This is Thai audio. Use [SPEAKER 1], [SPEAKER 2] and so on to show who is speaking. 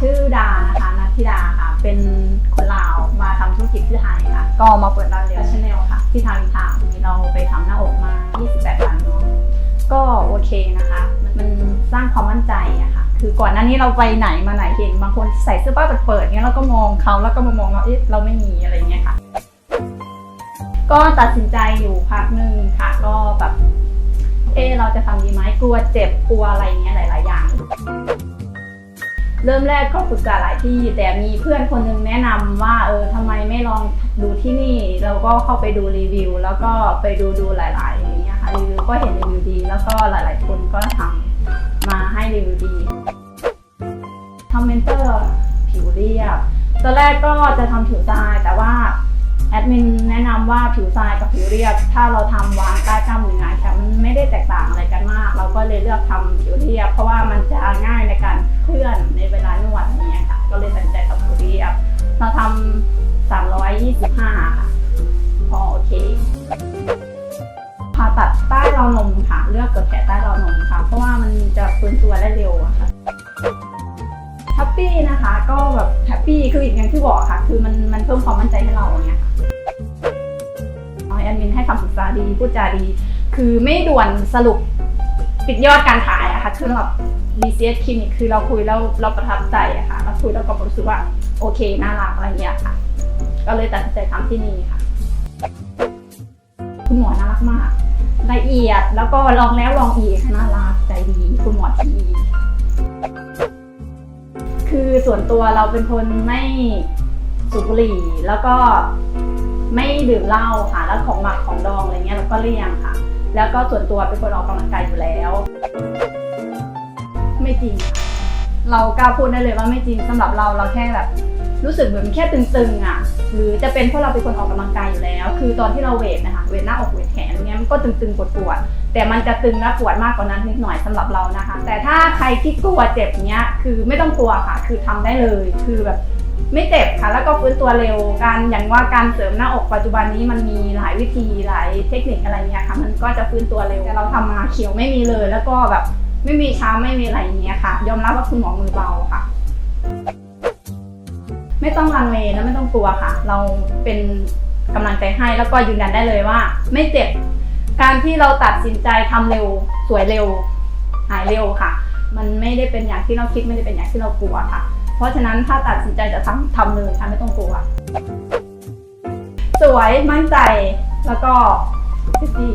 [SPEAKER 1] ชื่อดานะคะนัทธิดาค่ะ เป็นคนลาวมาทำธุรกิจที่ไทยค่ะ ก็มาเปิดร้านเดียวชาแนลค่ะ ที่ทางอินทาวน์เราไปทำหน้าอกมา 28วันเนาะก็โอเคนะคะ มันสร้างความมั่นใจอะค่ะ คือก่อนหน้านี้เราไปไหนมาไหนเห็นบางคนใส่เสื้อผ้าเปิดๆเงี้ยเราก็มองเขาแล้วก็มามองเราเอ๊ะเราไม่มีอะไรเงี้ยค่ะ ก็ตัดสินใจอยู่พักหนึ่งค่ะ ก็แบบเอะเราจะทำดีไหมกลัวเจ็บกลัวอะไรเงี้ยหลาย ๆ อย่าง เริ่มแรกก็ปรึกษาหลายที่ แต่มีเพื่อนคนหนึงแนะนำว่าเออทำไมไม่ลองดูที่นี่เราก็เข้าไปดูรีวิว แล้วก็ไปดูดูหลายๆอย่างเงี้ยค่ะรีวิวก็เห็นรีวิวดี แล้วก็หลาย ๆ คนก็ทำมาให้รีวิวดีทำเมนเตอร์ผิวเรียบตอนแรกก็จะทำผิวทรายแต่ว่าแอดมินแนะนำว่าผิวทรายกับผิวเรียบ ถ้าเราทำวางใต้กล้ามเนื้อค่ะมันไม่ได้แตกต่างอะไรกันมาก เราก็เลยเลือกทำผิวเรียบ เพราะว่ามันจะง่าย 325ค่ะพอโอเคผ่าตัดใต้ราวนมค่ะ เลือกกดแผลใต้ราวนมค่ะ เพราะว่ามันจะฟื้นตัวได้เร็วอะค่ะแฮปปี้นะคะก็แบบแฮปปี้คืออย่างที่บอกค่ะ คือมันมันเพิ่มความมั่นใจให้เราอย่างเงี้ยค่ะน้อยแอดมินให้คำปรึกษาดีพูดจาดี คือไม่ด่วนสรุปปิดยอดการขายอะค่ะคือแบบ BCS Clinic คือเราคุยแล้วเราประทับใจอะค่ะเราคุยแล้วก็รู้สึกว่าโอเคน่ารักอะไรเงี้ยค่ะ ก็เลยตัดสินใจทำที่นี่ค่ะ คุณหมอน่ารักมากละเอียดแล้วก็ลองแล้วลองอีกน่ารักใจดีคุณหมอที่ดีคือส่วนตัวเราเป็นคนไม่สูบบุหรี่ แล้วก็ไม่ดื่มเหล้าค่ะ แล้วของหมักของดองอะไรเงี้ยเราก็เลี่ยงค่ะ แล้วก็ส่วนตัวเป็นคนออกกำลังกายอยู่แล้ว ไม่จริงค่ะเรากล้าพูดได้เลยว่าไม่จริงสำหรับเราเราแค่แบบ รู้สึกเหมือนแค่ตึงๆอะหรือจะเป็นเพราะเราเป็นคนออกกำลังกายอยู่แล้ว คือตอนที่เราเวทนะคะเวทหน้าอกเวทแขนเงี้ยมันก็ตึงๆปวดๆแต่มันจะตึงและปวดมากกว่านั้นนิดหน่อยสำหรับเรานะคะ แต่ถ้าใครที่กลัวเจ็บเนี้ยคือไม่ต้องกลัวค่ะ คือทำได้เลยคือแบบไม่เจ็บค่ะแล้วก็ฟื้นตัวเร็วการอย่างว่าการเสริมหน้าอกปัจจุบันนี้มันมีหลายวิธีหลายเทคนิคอะไรเงี้ยค่ะ มันก็จะฟื้นตัวเร็วแต่เราทำมาเขียวไม่มีเลย แล้วก็แบบไม่มีช้ำไม่มีอะไรเงี้ยค่ะ ยอมรับว่าคุณหมอมือเบาค่ะ ไม่ต้องลังเลและไม่ต้องกลัวค่ะ เราเป็นกำลังใจให้แล้วก็ยืนยันได้เลยว่า ไม่เจ็บ การที่เราตัดสินใจทำเร็ว สวยเร็ว หายเร็วค่ะ มันไม่ได้เป็นอย่างที่เราคิดไม่ได้เป็นอย่างที่เรากลัวค่ะ เพราะฉะนั้นถ้าตัดสินใจจะทำทำเลยค่ะไม่ต้องกลัว สวยมั่นใจแล้วก็เซ็กซี่